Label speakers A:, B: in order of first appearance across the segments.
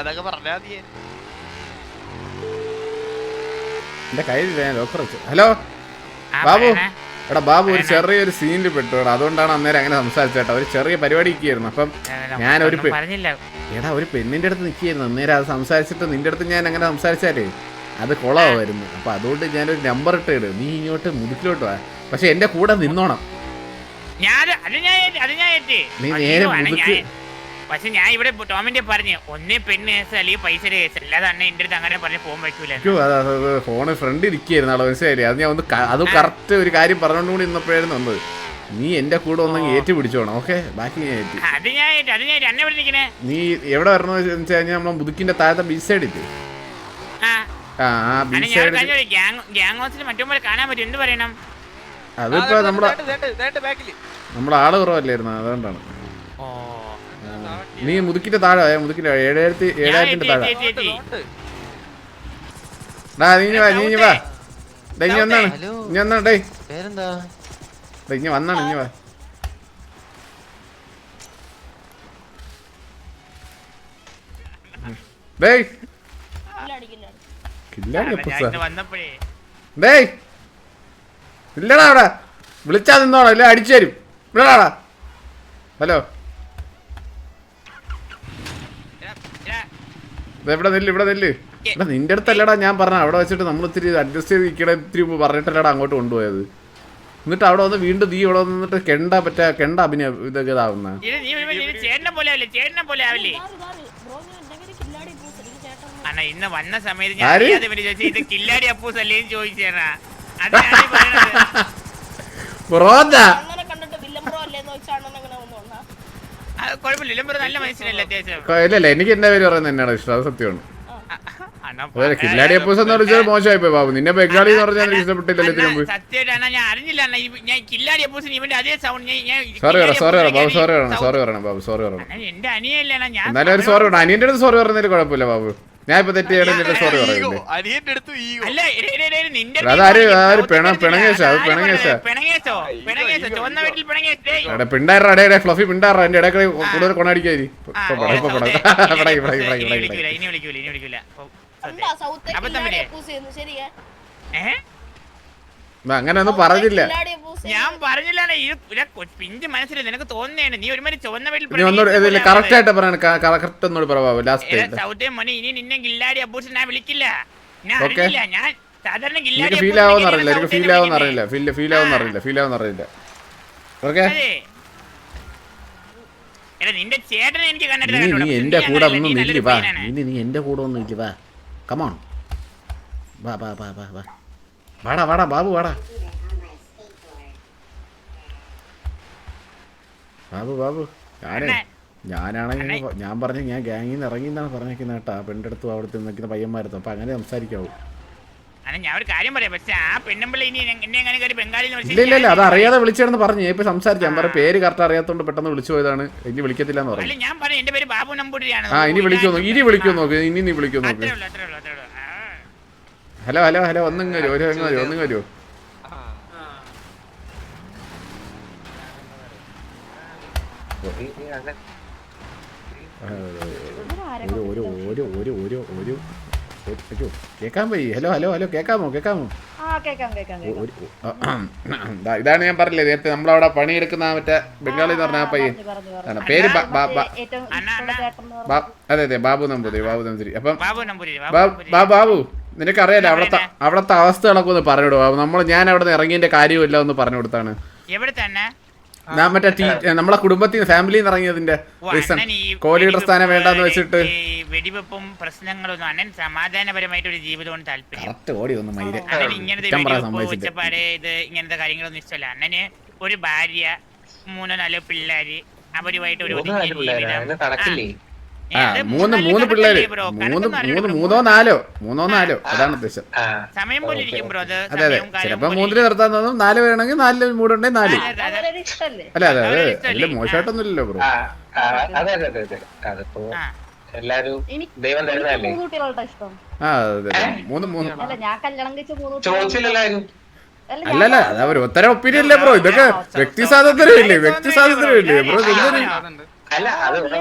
A: അതൊക്കെ പറഞ്ഞാ മതി
B: എന്റെ കയ്യിൽ ലോക്കർ വെച്ചു. ഹലോ ബാബു? എടാ ബാബു ഒരു ചെറിയൊരു സീനിൽ പെട്ടു എടാ. അതുകൊണ്ടാണ് അന്നേരം അങ്ങനെ സംസാരിച്ചേട്ടാ ഒരു ചെറിയ പരിപാടി നിൽക്കുകയായിരുന്നു അപ്പം ഞാൻ ഒരു
C: പറഞ്ഞില്ല.
B: എടാ ഒരു പെണ്ണിന്റെ അടുത്ത് നിൽക്കുകയായിരുന്നു. അന്നേരം അത് സംസാരിച്ചിട്ട് നിന്റെ അടുത്ത് ഞാൻ അങ്ങനെ സംസാരിച്ചാലേ? അത് കുളമായിരുന്നു. അപ്പൊ അതുകൊണ്ട് ഞാനൊരു നമ്പർ ഇട്ട് ഇട് നീ ഇങ്ങോട്ട് മുതുക്കിലോട്ട് വാ. പക്ഷെ എന്റെ കൂടെ നിന്നോണം.
C: ഞാൻ ഞാൻ ഞാൻ.
B: നീ നേരെ മുതുക്ക്.
C: പക്ഷെ ഞാൻ ഇവിടെ ടോമിന്റെ പറഞ്ഞു ഒന്നേ പെണ്ണ് കേസ് അല്ലെങ്കിൽ പൈസ കേസ്. അല്ലാതെ അണ്ണ എന്റെ അടുത്ത് അങ്ങനെ പറഞ്ഞ്
B: ഫോൺ വയ്ക്കൂല ഫോണ് ഫ്രണ്ട് ഇരിക്കുകയായിരുന്നു മനസ്സിലായില്ലേ? അത് ഞാൻ ഒന്ന് അത് കറക്റ്റ് ഒരു കാര്യം പറഞ്ഞുകൊണ്ട് കൂടി ഇന്നപ്പോഴായിരുന്നു വന്നത്. നീ എന്റെ കൂടെ ഒന്ന് ഏറ്റു പിടിച്ചോണം ഓക്കെ? ബാക്കി ഞാൻ നീ എവിടെ വരണോ വെച്ച് കഴിഞ്ഞാൽ നമ്മളെ മുതുക്കിന്റെ താഴത്തെ ബീച്ച് സൈഡ് ഇല്ലേ?
C: ആ.
B: ബീച്ച്
C: ഗ്യാങ് ഹൗസിൽ കാണാൻ പറ്റും എന്ത് പറയണം?
B: അതിപ്പോ നമ്മളെ
A: ബാക്കിൽ.
B: നമ്മളെ ആൾ കുറവല്ലായിരുന്നു? അതുകൊണ്ടാണ്.
C: ഓ.
B: നീ മുതുക്കിന്റെ താഴെ ആയ മുതുക്കിന്റെ ഏഴായിരത്തി ഏഴായിരത്തിന്റെ താഴെ. ഡാ നീ വാ നീ വാ. ഡേ ഇഞ്ഞി വന്നാണ്. ഇനി വന്നാണ് ഡേ
D: പേരെന്താ?
B: ഇഞ്ഞി വന്നാണ് ഇനി വാ. ഡേയ്. ഡേയ്. ഇല്ലടാ അവിടെ. വിളിച്ചാ നിന്നോടാ ഇല്ല? അടിച്ചു തരും. ഇല്ലടാ ഹലോ. ഇവിടെ നെല്ല്? ഇവിടെ നെല്ല്? എടാ നിന്റെ അടുത്തല്ലടാ ഞാൻ പറഞ്ഞ. അവിടെ വെച്ചിട്ട് നമ്മൾ ഇത്തിരി അഡ്ജസ്റ്റ് ചെയ്ത് നിൽക്കണ ഇത്തിരി പറഞ്ഞിട്ടല്ലടാ അങ്ങോട്ട് കൊണ്ടുപോയത്. എന്നിട്ട് അവിടെ വന്ന് വീണ്ടും നീ ഇവിടെ വന്നിട്ട് കെണ്ട പറ്റ കെണ്ട അഭിനയ ഇതൊക്കെ ഇതാവുന്ന.
C: ഇന്ന് വന്ന സമയത്ത് ഞാൻ
B: ആര്?
C: അറിയാതെ ഇവർ ചോദിച്ചു ഇത് കില്ലാടി അപ്പൂസ് അല്ലേ ചോദിച്ചേണ അതാണ് ഈ പറയണത്.
B: റോജ
E: അങ്ങനെ കണ്ടിട്ട് വില്ലൻ ബ്രോ അല്ലേന്ന് വെച്ചാണ് അങ്ങനെ വന്നു വന്നാ
C: അത് കുഴപ്പമില്ല ഇല്ലം
B: എനിക്ക് എന്റെ പേര് പറയുന്നത് തന്നെയാണ് ഇഷ്ടം. അത് സത്യമാണ്. അതെ കില്ലാടി അപ്പൂസ് എന്ന് പറഞ്ഞാൽ മോശമായി പോയി ബാബു നിന്നെ ബംഗാളി എന്ന് പറഞ്ഞാൽ ഇഷ്ടപ്പെട്ടില്ല ഇഷ്ടപ്പെട്ടില്ലല്ലോ ഇതിനു മുമ്പ്.
C: ഞാൻ അറിഞ്ഞില്ല. അണ്ണാ ഞാൻ കില്ലാടി അപ്പൂസിന് ഇവന്റെ അതേ സൗണ്ട് ഞാൻ ഞാൻ
B: സോറി പറ സോറി പറ ബാബു സോറി പറയണം സോറി പറയണം ബാബു സോറി പറയണം എന്നാലും ഒരു സോറി പറയണം. അനിയന്റെ അടുത്ത് സോറി പറയുന്നതിൽ കുഴപ്പമില്ല ബാബു ഞാൻ ഇപ്പൊ തെറ്റ് ചെയ്യണമെന്നില്ല സോറി പറയുന്നത് അതാര് ആര് പിണ-. പിണങ്ങേശോ? അത് പിണങ്ങേശോ? പിണ്ടാറ ഫ്ലഫി പിണ്ടാറ എന്റെ ഇടയ്ക്ക് കൂടുതൽ
C: അപ്പൊ തമ്മിലേ?
E: അപ്പൂസ് എന്ന് ശരിയാ
C: ഏ?
B: അങ്ങനെ ഒന്നും പറഞ്ഞില്ല
C: ഞാൻ പറഞ്ഞില്ല പിഞ്ച് മനസ്സിൽ നിനക്ക് തോന്നുന്നേ നീ ഒരുമാതിരി ചുവന്ന വീട്ടിൽ
B: കറക്റ്റ് ആയിട്ട് പറയണം കറക്റ്റ് ഒന്നുകൂടി പറ ബാബു ലാസ്റ്റ്
C: മോനെ ഇനി നിന്നെ ഗില്ലാടി അബൂസ് ഞാൻ വിളിക്കില്ല. ഞാൻ. അറിയില്ല ഞാൻ സാധാരണ
B: എനിക്ക് ഫീൽ ആവുമെന്ന് അറിയില്ല എനിക്ക് ഫീൽ ആവുമെന്ന് അറിയില്ല ഫീൽ ഫീൽ ആവുമെന്ന് അറിയില്ല ഫീൽ ആവുമെന്ന് അറിയില്ല. ഓക്കെ.
C: നിന്റെ ചേട്ടനെ എനിക്ക് കണ്ടിട്ടില്ല
B: നീ
C: കണ്ടൂടാ.
B: എന്റെ കൂടെ ഒന്നും
C: ഇല്ല
B: വാ. ഇനി നീ എന്റെ കൂടെ ഒന്നും ഇല്ല വാ. കമോൺ വാ വാ വാ വാ വാ. വാടാ വാടാ ബാബു വാടാ. ബാബു ബാബു. ഞാനേ ഞാനാണെങ്കിൽ ഞാൻ പറഞ്ഞു ഞാൻ ഗ്യാങ്ങിൽ നിന്ന് ഇറങ്ങി എന്നാണ് പറഞ്ഞേക്കുന്നത് കേട്ടാ. പെണ്ണിന്റെ അടുത്തും അവിടുത്തെ നിൽക്കുന്ന പയ്യന്മാരത്തും അപ്പൊ അങ്ങനെ സംസാരിക്കാവൂ.
C: ഞാൻ ഒരു കാര്യം പറയാം. പക്ഷേ ആ പെണ്ണുമ്പിള്ള ഇനി എന്നെ- എന്നെ അങ്ങനെ കയറി ബംഗാളിൽ
B: ഇല്ല ഇല്ല അത് അറിയാതെ വിളിച്ചെന്ന് പറഞ്ഞു. ഇപ്പൊ സംസാരിക്കാം. പറയാം പേര് കറക്റ്റ് അറിയാത്തോണ്ട് പെട്ടെന്ന് വിളിച്ചു പോയതാണ്. ഇനി വിളിക്കത്തില്ല എന്ന് പറഞ്ഞു.
C: ഞാൻ പറഞ്ഞു എന്റെ പേര് ബാബു നമ്പൂരിയാണ്
B: ആ ഇനി വിളിക്കുന്നു ഇനി വിളിക്കുന്നു നോക്ക്. ഇനി നീ വിളിക്കൂ നോക്ക്
C: അത്രേ ഉള്ളൂ അത്രേ ഉള്ളൂ അത്രേ ഉള്ളൂ ആ.
B: ഹലോ ഹലോ ഹലോ ഒന്നും വരൂ ഒരു അങ്ങ് വരൂ ഒന്നും വരൂ ഒരു ഒരു ഒരു ഒരു ഒരു ഒരു ഒരു- കേക്കാൻ പോയി ഹലോ ഹലോ ഹലോ കേക്കാമോ കേക്കാമോ ഇതാണ് ഞാൻ പറഞ്ഞില്ലേ നേരത്തെ നമ്മളവിടെ പണിയെടുക്കുന്ന മറ്റേ ബംഗാളി എന്ന് പറഞ്ഞ ആ പയ്യൻ. ആണ്. പേര് അതെ അതെ ബാബു നമ്പൂതിരി ബാബു നമ്പൂതിരി. അപ്പം
C: ബാബു.
B: നിനക്കറിയാലോ അവിടുത്തെ അവിടുത്തെ അവസ്ഥകളൊക്കെ ഒന്ന് പറഞ്ഞു ബാബു നമ്മൾ ഞാൻ അവിടെ നിന്ന് ഇറങ്ങിയതിന്റെ കാര്യമില്ല ഒന്ന് പറഞ്ഞു കൊടുത്താണ്
C: എവിടെ തന്നെ?
B: ഞാൻ മറ്റേ ടീ നമ്മളെ കുടുംബത്തിൽ ഫാമിലിയിൽ നിന്ന് ഇറങ്ങിയതിന്റെ റീസൺ
C: കോലിയുടെ
B: കോഹ്ലിയുടെ സ്ഥാനം വേണ്ടെന്ന് വെച്ചിട്ട്.
C: വെടിവെപ്പും പ്രശ്നങ്ങളൊന്നും അണ്ണൻ സമാധാനപരമായിട്ട് ഒരു ജീവിതമാണ് താല്പര്യം. ഇങ്ങനത്തെ ഉച്ചപ്പാട് ഇത് ഇങ്ങനത്തെ കാര്യങ്ങളൊന്നും ഇഷ്ടമല്ല. അണ്ണന് ഒരു ഭാര്യ മൂന്നോ നാലോ പിള്ളേര് അവരുമായിട്ട് ഒരു ആ,
B: മൂന്ന് മൂന്ന് പിള്ളേര് മൂന്ന് മൂന്ന് മൂന്നോ നാലോ മൂന്നോ നാലോ അതാണ് ഉദ്ദേശം
C: സമയം പോലെ ഇരിക്കും ബ്രോ അത്
B: അതെ ചിലപ്പോ മൂന്നിൽ നിർത്താൻ തോന്നും നാല് വേണമെങ്കിൽ നാലിൽ മൂടുണ്ടെങ്കിൽ നാല് അല്ല അതെ അതെ
C: അതിൽ
B: മോശമായിട്ടൊന്നുമില്ലല്ലോ ബ്രോ
D: ആ, ആ, അതെ അതെ അതെ അതെ അതിപ്പോ എല്ലാരും ദൈവം
F: എനിക്ക്
D: തരുന്നതല്ലേ
F: മൂന്ന് കുട്ടികളുടെ ഇഷ്ടം
B: ആ അതെ മൂന്ന് മൂന്ന്
F: അല്ല ഞാൻ കല്യാണം മൂന്ന് കുട്ടികളുടെ
D: ചോദിച്ചില്ലല്ലാരും
B: അല്ലല്ല അത് അവർ ഒത്തരം ഒപ്പീനിയൻ അല്ലേ ബ്രോ ഇതൊക്കെ വ്യക്തി സ്വാതന്ത്ര്യം ഇല്ലേ വ്യക്തി സ്വാതന്ത്ര്യം ഇല്ലേ ബ്രോ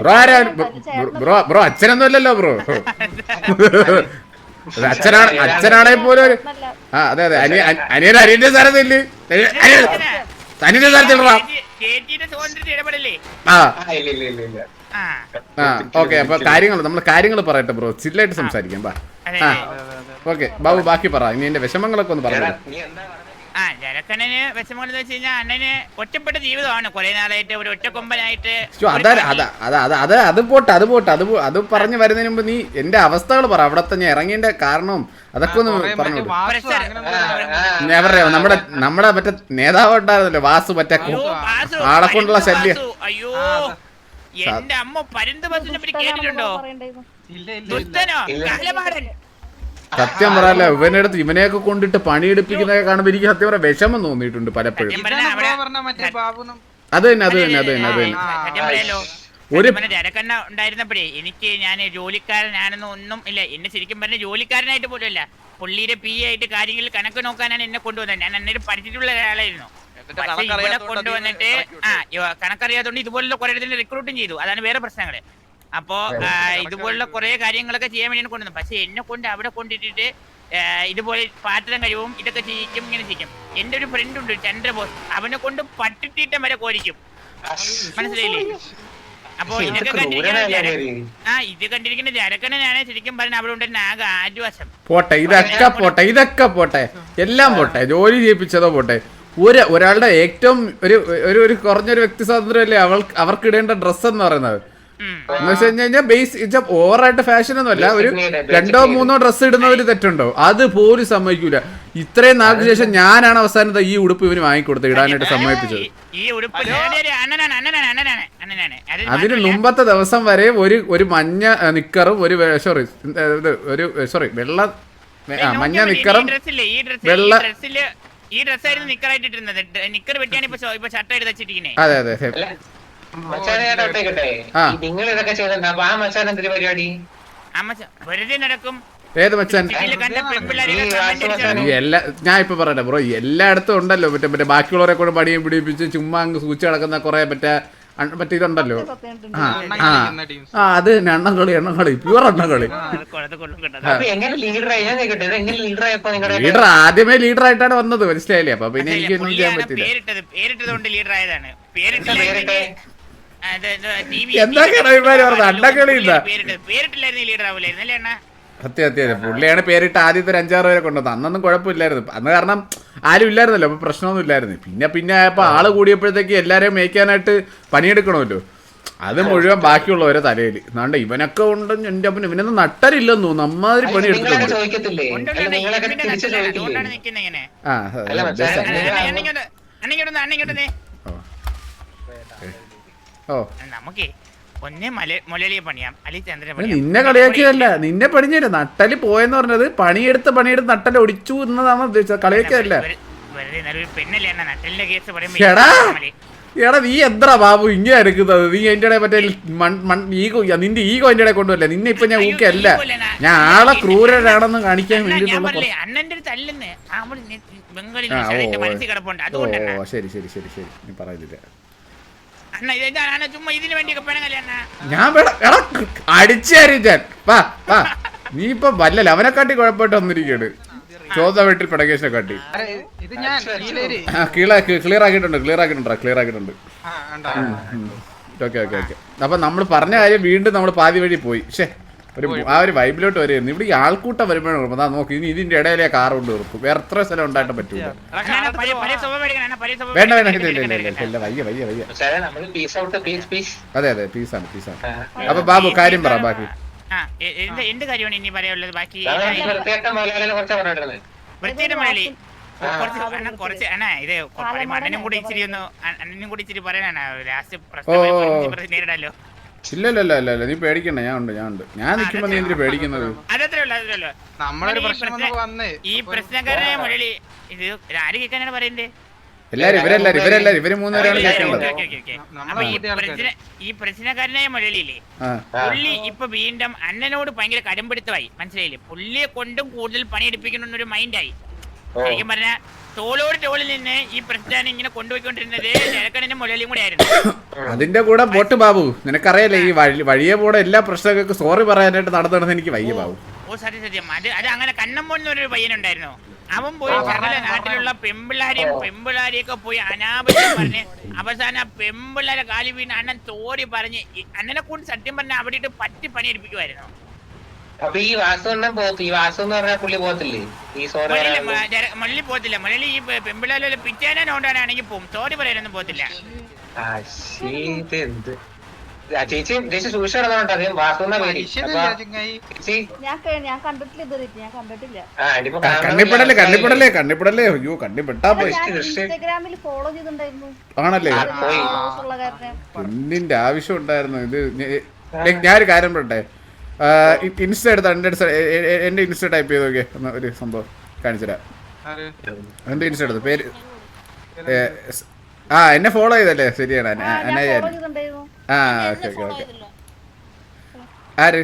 B: ബ്രോ ആരാ? ബ്രോ ബ്രോ അച്ഛനൊന്നും അല്ലല്ലോ ബ്രോ. അച്ഛനാണ് അച്ഛനാണെ പോലും ഒരു ആ അതെ അതെ. അനിയ അനിയൻ അനിയന്റെ സ്ഥലത്ത് ഇല്ലേ? അനിയന്റെ സ്ഥലത്തില്ലടാ
C: ചേച്ചിയുടെ സ്വാതന്ത്ര്യത്തിൽ ഇടപെടല്ലേ?
B: ആ.
D: ആ, ഇല്ല ഇല്ല ഇല്ല ഇല്ല.
C: ആ.
B: ആ ഓക്കെ അപ്പൊ കാര്യങ്ങൾ നമ്മൾ കാര്യങ്ങൾ പറയട്ടെ ബ്രോ. ചില്ലായിട്ട് സംസാരിക്കാം ബാ.
C: അതെ
B: ആ.
C: അതെ.
B: ഓക്കെ ബാബു ബാക്കി പറ. ഇനി എന്റെ വിഷമങ്ങളൊക്കെ ഒന്ന്
D: എടാ,
B: പറഞ്ഞു
D: നീ?
C: ആ ജലക്കണ്ണന് വെച്ചമോളെന്ന് വെച്ച് കഴിഞ്ഞാൽ അണ്ണന് ഒറ്റപ്പെട്ട ജീവിതമാണ്. കുറെ നാളായിട്ട് ഒരു ഒറ്റക്കൊമ്പനായിട്ട്
B: അതാ അതാ അതാ അത് അത് അത് പോട്ടെ അത് പോട്ടെ അത് അത് പറഞ്ഞു വരുന്നതിന് മുമ്പ് നീ എന്റെ അവസ്ഥകൾ പറ. അവിടത്തെ ഞാൻ ഇറങ്ങിയതിന്റെ കാരണം അതൊക്കെ ഒന്ന് പറഞ്ഞു. ഞാൻ പറയാം നമ്മുടെ നമ്മുടെ മറ്റേ നേതാവ് ഉണ്ടായിരുന്നല്ലോ വാസു മറ്റേ ആളെ കൊണ്ടുള്ള ശല്യം.
C: അയ്യോ എന്റെ അമ്മ പരുന്ത് കേട്ടിട്ടുണ്ടോ? ദുഷ്ടനോ?
D: ഇല്ല.
C: കാലമാടൻ
B: സത്യം പറയാല്ല ഇവനടുത്ത് അടുത്ത് ഇവനെയൊക്കെ കൊണ്ടിട്ട് പണിയെടുപ്പിക്കുന്നതൊക്കെ കാണുമ്പോ എനിക്ക് സത്യം പറയാം വിഷമം തോന്നിയിട്ടുണ്ട് പലപ്പോഴും. അത് തന്നെ അത് തന്നെ അത് തന്നെ അത് തന്നെ. ഒരു-
C: ജനക്കണ്ണ ഉണ്ടായിരുന്നപ്പോഴേ എനിക്ക് ഞാൻ ജോലിക്കാരനാണെന്ന് ഒന്നും ഇല്ല. എന്നെ ശരിക്കും പറഞ്ഞ ജോലിക്കാരനായിട്ട് പോലും ഇല്ല. പുള്ളിയുടെ പി ആയിട്ട് കാര്യങ്ങൾ കണക്ക് നോക്കാനാണ് എന്നെ കൊണ്ടുവന്നത്. ഞാൻ അന്നേരം പഠിച്ചിട്ടുള്ള ഒരാളായിരുന്നു. കൊണ്ടുവന്നിട്ട് ആ കണക്കറിയാത്തോണ്ട് ഇതുപോലുള്ള കുറെ റിക്രൂട്ടും ചെയ്തു. അതാണ് വേറെ പ്രശ്നങ്ങൾ. അപ്പോ ഇതുപോലുള്ള കുറെ കാര്യങ്ങളൊക്കെ ചെയ്യാൻ വേണ്ടിയാണ് കൊണ്ടുവന്നത്. പക്ഷെ എന്നെ കൊണ്ട് അവിടെ കൊണ്ടിട്ടിട്ട് ഇതുപോലെ പാത്രം കഴിവും ഇതൊക്കെ ചെയ്യിക്കും ഇങ്ങനെ ചെയ്യും എന്റെ ഒരു ഫ്രണ്ട് ഉണ്ട് ചന്ദ്രബോസ്. അവനെ കൊണ്ട് പട്ടിത്തീറ്റം വരെ കോരിക്കും. മനസ്സിലായില്ലേ? അപ്പൊ
D: ഇത്
C: ഇതൊക്കെ കണ്ടിരിക്കുന്ന? ആ ഇത് കണ്ടിരിക്കുന്ന ജരക്കണനാണ് ശരിക്കും പറഞ്ഞ അവിടെ ഉണ്ടായിരുന്ന ആകെ ആശ്വാസം
B: പോട്ടെ ഇതൊക്കെ പോട്ടെ ഇതൊക്കെ പോട്ടെ. എല്ലാം പോട്ടെ ജോലി ചെയ്യിപ്പിച്ചതോ പോട്ടെ. ഒരു ഒരാളുടെ ഏറ്റവും ഒരു ഒരു കുറഞ്ഞൊരു വ്യക്തി സ്വാതന്ത്ര്യമല്ലേ അവൾ അവർക്ക് ഇടേണ്ട ഡ്രസ്സ് എന്ന് പറയുന്നത്. എന്ന് വെച്ച് കഴിഞ്ഞാൽ ബേസ് ഓവറായിട്ട് ഫാഷൻ ഒന്നും അല്ല. ഒരു രണ്ടോ മൂന്നോ ഡ്രസ് ഇടുന്നവർ തെറ്റുണ്ടോ? അത് പോലും സമ്മതിക്കൂല. ഇത്രയും നാളിന് ശേഷം ഞാനാണ് അവസാനത്തെ ഈ ഉടുപ്പ് ഇവന് വാങ്ങിക്കൊടുത്ത് ഇടാനായിട്ട് സമ്മതിപ്പിച്ചത്. അതിന് മുമ്പത്തെ ദിവസം വരെ ഒരു ഒരു മഞ്ഞ നിക്കറും ഒരു സോറി ഒരു സോറി വെള്ള മഞ്ഞ നിക്കറും
C: ഈ ഡ്രസ്സില്ലേ ഈ ഡ്രസ്
B: വെള്ള
C: ഈ ഡ്രസ്സായിരുന്നു നിക്കറായിട്ട് ഇട്ടിരുന്നത് നിക്കർ വെട്ടിയാണ് ഇപ്പൊ ഇപ്പൊ ഷർട്ട് എടുത്ത് വെച്ചിരിക്കണേ
B: അതെ അതെ
D: നിങ്ങൾ ഇതൊക്കെ ആ മച്ചാൻ എന്തൊരു പരിപാടി?
C: വെറുതെ നടക്കും.
B: ഏത് മച്ചാൻ? എല്ലാ ഞാൻ ഇപ്പൊ പറയട്ടെ ബ്രോ എല്ലായിടത്തും ഉണ്ടല്ലോ. മറ്റേ മറ്റേ ബാക്കിയുള്ളവരെ കൂടെ പണിയും പിടിപ്പിച്ച് ചുമ്മാ അങ്ങ് സൂചിച്ച് കിടക്കുന്ന കുറെ മറ്റേ മറ്റേ ഇതുണ്ടല്ലോ. ആ ആ അത് തന്നെ എണ്ണം കളി പ്യൂർ കളി
C: പ്യുവർ അത് കളി കൊള്ളും കേട്ടോ.
D: അപ്പൊ എങ്ങനെ ലീഡറായി ഞാൻ കേട്ടെ ഇത് എങ്ങനെ നിങ്ങളുടെ
B: ലീഡർ ആദ്യമേ ലീഡർ ആയിട്ടാണ് വന്നത് മനസ്സിലായില്ലേ? അപ്പൊ പിന്നെ
C: എനിക്കൊന്നും
B: എനിക്ക് ഒന്നും ചെയ്യാൻ പറ്റില്ല
D: എന്താ
B: പറഞ്ഞത്? അണ്ടക്കളി സത്യം സത്യം. പുള്ളിയാണ് പേരിട്ട് ആദ്യത്തെ ഒരു അഞ്ചാറ് പേരെ കൊണ്ടുവന്നത്. അന്നൊന്നും കുഴപ്പമില്ലായിരുന്നു. അന്ന് കാരണം ആരും ഇല്ലായിരുന്നല്ലോ അപ്പൊ പ്രശ്നമൊന്നും ഇല്ലായിരുന്നു. പിന്നെ പിന്നെ ആയപ്പോ ആൾ കൂടിയപ്പോഴത്തേക്ക് എല്ലാരെയും മേയ്ക്കാനായിട്ട് പണിയെടുക്കണമല്ലോ. അത് മുഴുവൻ ബാക്കിയുള്ളവരെ തലയിൽ. എന്നാണ്ട് ഇവനൊക്കെ ഉണ്ട് എന്റെ അപ്പൻ ഇവനൊന്നും നട്ടരില്ലെന്ന് തോന്നുന്നു. അമ്മാതിരി പണി എടുക്കുന്നുണ്ട്
C: നമുക്കേ ഒന്നേ മല മുലലിയെ പണിയാം. അല്ലെങ്കിൽ ചന്ദ്രനെ
B: എടാ, നിന്നെ കളിയാക്കിയതല്ല. നിന്നെ പണിഞ്ഞേരും നട്ടൽ പോയെന്ന് പറഞ്ഞത് പണിയെടുത്ത് പണിയെടുത്ത് നട്ടൽ ഒടിച്ചു എന്നതാണ് ഉദ്ദേശിച്ചത്. കളിയാക്കിയതല്ല? എടാ! നീ എന്താ ബാബു ഇങ്ങനെ എടുക്കുന്നത്? നീ എന്റെ മറ്റേ ഈഗോ നിന്റെ ഈഗോ എന്റെ ഇടയിൽ കൊണ്ടുവല്ല നിന്നെ ഇപ്പൊ ഞാൻ
C: ഊക്കെ അല്ല, ഞാൻ-
B: ആളെ ക്രൂരരാണെന്ന് കാണിക്കാൻ വേണ്ടിയിട്ടുള്ള ഓ, ശരി ശരി ശരി ശരി. നീ പറയുന്നില്ല.
C: അണ്ണ ഇതെന്താണ് അണ്ണ ചുമ്മാ ഇതിന് വേണ്ടിയൊക്കെ പെണങ്ങല്ലേ അണ്ണ?
B: ഞാൻ വേണം എടാ അടിച്ചാരി ഞാൻ. വാ വാ. നീ ഇപ്പൊ വല്ലല്ല? അവനെ കാട്ടി കുഴപ്പമായിട്ട് വന്നിരിക്കയാണ്. ചോദ വീട്ടിൽ പടകേശനെ കാട്ടി.
G: ഇത് ഞാൻ നീലേരി
B: ആ ക്ലിയർ ക്ലിയർ ആക്കിയിട്ടുണ്ട് ക്ലിയർ ആക്കിയിട്ടുണ്ട് ക്ലിയർ ആക്കിയിട്ടുണ്ട്.
G: ആ ഉണ്ടോ?
B: Okay okay okay. അപ്പൊ നമ്മൾ പറഞ്ഞ കാര്യം വീണ്ടും നമ്മൾ പാതി വഴി പോയി. ഷേ ഒരു ആ ഒരു വൈബിലോട്ട് വരുന്നു ഇവിടെ ഈ ആൾക്കൂട്ടം വരുമ്പോഴാണ് അതാ നോക്കി ഇനി ഇതിന്റെ ഇടയിലെ കാർ കൊണ്ട് നിർത്തും. വേറെ എത്ര സ്ഥലം ഉണ്ടായിട്ട് പറ്റൂല. വേണ്ട വേണ്ട
C: എടുക്കണം,
B: ഇല്ല ഇല്ല ഇല്ല
C: എടുക്കണം,
B: ഇല്ല ഇല്ല വയ്യ വയ്യ. വയ്യ അതെ അതെ പീസാണ് പീസാണ്. അപ്പൊ ബാബു കാര്യം പറ ബാക്കി.
C: എന്ത് കാര്യമാണ് ഇനി പറയാനുള്ളത്? ബാക്കി
D: കുറിച്ചാ പറഞ്ഞിരുന്നത്
C: വൃത്തിയുടെ മലയാളി. കുറച്ച് അണ്ണാ കുറച്ച് അണ്ണാ ഇത് പറയുമ്പോ അണ്ണനും കൂടി ഇച്ചിരി ഒന്ന് അണ്ണനും കൂടി ഇച്ചിരി പറയാനാണ്. ലാസ്റ്റ്
B: ഓ.
C: പ്രശ്നം നേരിടാലോ.
B: ഇല്ല ഇല്ല ഇല്ല ഇല്ല ഇല്ല നീ പേടിക്കണ്ട ഞാൻ ഉണ്ട് ഞാൻ ഉണ്ട്. ഞാൻ നിൽക്കുമ്പോ നീ എന്തിനു പേടിക്കുന്നത്?
C: അതത്രേ ഉള്ളൂ അതത്രേ ഉള്ളൂ
G: നമ്മളൊരു പ്രശ്നം
C: ഈ പ്രശ്നക്കാരനായ മുരളി ഇത് ആര് കേൾക്കാനാണ് പറയണ്ടേ?
B: എല്ലാരും ഇവരെല്ലാരും ഇവരെല്ലാരും ഇവർ മൂന്നുപേരാണ് കേൾക്കേണ്ടത്.
C: ഈ പ്രശ്ന ഈ പ്രശ്നക്കാരനായ മുരളിയില്ലേ
B: ആ.
D: ആ.
C: പുള്ളി ഇപ്പൊ വീണ്ടും അണ്ണനോട് ഭയങ്കര കടുംപിടുത്തമായി മനസ്സിലായില്ലേ? പുള്ളിയെ കൊണ്ടും കൂടുതൽ പണിയെടുപ്പിക്കണമെന്നൊരു മൈൻഡായി ശരിക്കും പറഞ്ഞ തോളോട് തോളിൽ നിന്ന് ഈ പ്രസ്ഥാനം ഇങ്ങനെ കൊണ്ടുപോയിക്കൊണ്ടിരുന്നത് നിരക്കണിന്റെ മുലലിയും കൂടെ ആയിരുന്നു.
B: അതിന്റെ കൂടെ പോട്ട് ബാബു നിനക്കറിയാലേ ഈ വഴി വഴിയെ പോടെ എല്ലാ പ്രശ്നങ്ങൾക്കും സോറി പറയാനായിട്ട് നടന്നു നടന്ന് എനിക്ക് വയ്യ ബാബു.
C: ഓ സത്യം സത്യം. അത് അത് അങ്ങനെ കണ്ണമ്മോൻ എന്നൊരു പയ്യനുണ്ടായിരുന്നു. അവൻ പോയി സകല നാട്ടിലുള്ള പെമ്പിള്ളാരെയും പെമ്പിള്ളാരെയൊക്കെ പോയി അനാവശ്യം പറഞ്ഞ് അവസാന പെമ്പിള്ളാരെ കാലി വീണ് അണ്ണൻ തോറി പറഞ്ഞ് ഈ അണ്ണനെ കൊണ്ട് സത്യം പറഞ്ഞ അവിടെ ഇട്ട് പറ്റി പണിയെടുപ്പിക്കുമായിരുന്നു
D: അപ്പൊ ഈ വാസുണ്ണൻ പോത്ത് ഈ വാസു എന്ന് പറഞ്ഞാൽ പുള്ളി പോകത്തില്ലേ? ഈ സോറി
C: മുരളി മ- ജര- മുരളി പോകത്തില്ല. മുരളി ഈ പെമ്പിളാലും പിറ്റേനോണ്ടാണെങ്കിൽ പോകും തോടി പറയാനൊന്നും പോകത്തില്ല.
D: ആ ശ്ശീ, ഇത് എന്ത് ആ, ചേച്ചി ചേച്ചി സൂക്ഷിച്ചു നടന്നോട്ടോ അധികം വാസു എന്ന പേര്.
G: മനുഷ്യനല്ല ചങ്ങായി
D: ചേച്ചി
F: ഞാൻ കേ- ഞാൻ കണ്ടിട്ടില്ല ഇതുവരെ ഞാൻ കണ്ടിട്ടില്ല.
D: ആ ഇനിയിപ്പോ
B: കണ്ണിപ്പെടല്ലേ കണ്ണിപ്പെടല്ലേ കണ്ണിപ്പെടല്ലേ അയ്യോ കണ്ണിപ്പെട്ടാ പോയി.
F: ഞാൻ
D: കൃഷി.
F: ഇൻസ്റ്റാഗ്രാമിൽ ഫോളോ ചെയ്തിട്ടുണ്ടായിരുന്നു.
B: ആണല്ലേ?
D: ആ, പോയി.
F: followers ഉള്ള കാരണം
B: പെണ്ണിന്റെ ആവശ്യം ഉണ്ടായിരുന്നു. ഇത് ഞ- ഒരു ഞാനൊരു കാര്യം പറയട്ടെ? ഇൻസ്റ്റ എടുത്ത എന്റെ അടുത്ത് എ- എ- എ- എന്റെ ഇൻസ്റ്റ ടൈപ്പ് ചെയ്ത് നോക്കിയേ. എന്ന ഒരു സംഭവം കാണിച്ചുതരാം
G: ആര്?
B: എന്റെ ഇൻസ്റ്റ എടുത്ത്. പേര് ആ എന്നെ ഫോളോ ചെയ്തല്ലേ? ശരിയാണ്.
F: ആ,
B: ഓക്കെ ഓക്കെ ഓക്കെ. ആര്?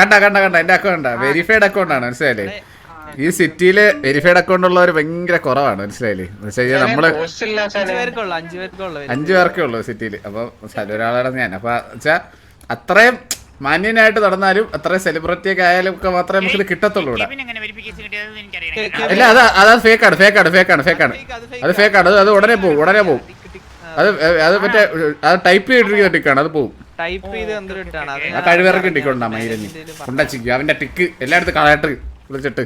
B: കണ്ട? കണ്ട കണ്ട എന്റെ അക്കൗണ്ടാ വെരിഫൈഡ് അക്കൗണ്ട് ആണ്. മനസ്സിലായില്ലേ? ഈ സിറ്റിയിൽ വെരിഫൈഡ് അക്കൗണ്ട് ഉള്ളവർ ഭയങ്കര കുറവാണ് മനസ്സിലായില്ലേ? എന്ന് വെച്ച് കഴിഞ്ഞാൽ
D: നമ്മൾ
H: അഞ്ചു
B: പേർക്കേ ഉള്ളൂ സിറ്റിയിൽ അപ്പൊ സ്ഥലം ഒരാളാണ് ഞാൻ. അപ്പൊ വെച്ചാ അത്രയും മാന്യനായിട്ട് നടന്നാലും അത്രയും സെലിബ്രിറ്റി ഒക്കെ ആയാലും ഒക്കെ മാത്രമേ നമുക്ക് ഇത് കിട്ടത്തുള്ളൂ ഇവിടെ. ഇല്ല അത് അത് ഫേക്കാണ് ഫേക്കാണ് ഫേക്കാണ് ഫേക്കാണ് അത് ഫേക്കാണ് അത് അത് ഉടനെ പോകും ഉടനെ പോകും അത് അത് മറ്റേ അത് ടൈപ്പ് ചെയ്തിരിക്കുന്ന ടിക്കാണ് അത് പോകും ആ കഴിവിറക്കി ടിക്കുണ്ടാ മൈരഞ്ഞ്. ഉണ്ടാച്ചിക്കും അവന്റെ ടിക്ക് എല്ലായിടത്തും കളയട്ട് വിളിച്ചിട്ട്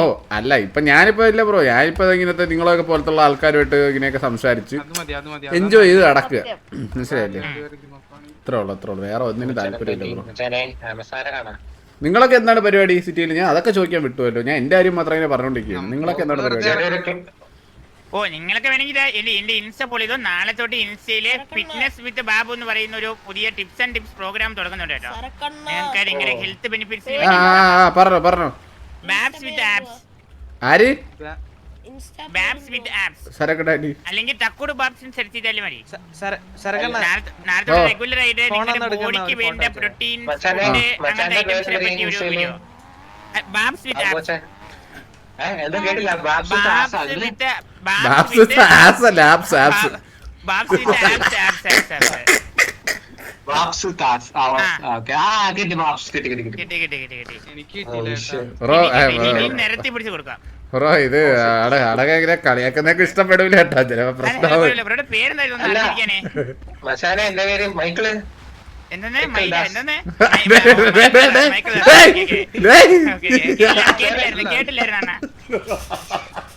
B: ഓ അല്ല ഇപ്പൊ ഞാനിപ്പോ ഇല്ല ബ്രോ. ഞാനിപ്പോ ഇങ്ങനത്തെ നിങ്ങളൊക്കെ പോലത്തുള്ള ആൾക്കാരുമായിട്ട് ഇങ്ങനെയൊക്കെ സംസാരിച്ച് എൻജോയ് ചെയ്ത് നടക്കുക. മനസ്സിലായില്ലേ? ഇത്രേ ഉള്ളു അത്രേ ഉള്ളു. വേറെ ഒന്നിനും താല്പര്യമില്ല ബ്രോ. നിങ്ങളൊക്കെ എന്താണ് പരിപാടി സിറ്റിയിൽ ഞാൻ അതൊക്കെ ചോദിക്കാൻ വിട്ടുമല്ലോ ഞാൻ എന്റെ കാര്യം മാത്രമേ പറഞ്ഞോണ്ടിരിക്കുകയാണ്. നിങ്ങളൊക്കെ എന്താണ് പരിപാടി?
C: ഓ നിങ്ങൾക്ക് വേണമെങ്കിൽ എന്റെ എന്റെ ഇൻസ്റ്റ പോലെ ഇതോ നാളെ തൊട്ട് ഇൻസ്റ്റയിൽ ഫിറ്റ്നസ് വിത്ത് ബാബു എന്ന് പറയുന്ന ഒരു പുതിയ ടിപ്സ് ആൻഡ് ടിപ്സ് പ്രോഗ്രാം തുടങ്ങുന്നുണ്ട് കേട്ടോ. ഇങ്ങനെ ഹെൽത്ത്
B: ബെനിഫിറ്റ്സ് പറഞ്ഞോ പറഞ്ഞോ.
C: ബാബ്സ് വിത്ത് ആപ്സ്
B: ആര്?
C: ബാബ്സ് വിത്ത് ആപ്സ്
B: സരക്കടാനി
C: അല്ലെങ്കിൽ തക്കൂട് ബാബ്സ് സെർച്ച് ചെയ്താലും മതി.
H: സരകണ്ണ
C: നാളെ- നാളെ റെഗുലർ ആയിട്ട്
H: ഫോൺ
C: നിങ്ങളുടെ ബോഡിക്ക് വേണ്ട പ്രോട്ടീൻ അങ്ങനത്തെ ഐറ്റംസിനെ ഒരു വീഡിയോ ബാബ്സ് വിത്ത് ആപ്സ് നിരത്തി പിടിച്ച് കൊടുക്കാം.
B: ബ്രോ ഇത് അട അടക ഇങ്ങനെ കളിയാക്കുന്നൊക്കെ ഇഷ്ടപ്പെടില്ല കേട്ടോ. ചിലപ്പോ പ്രശ്നമാവും.
D: പേര്? മൈക്കിൾ?
C: കേട്ടില്ലായിരുന്നു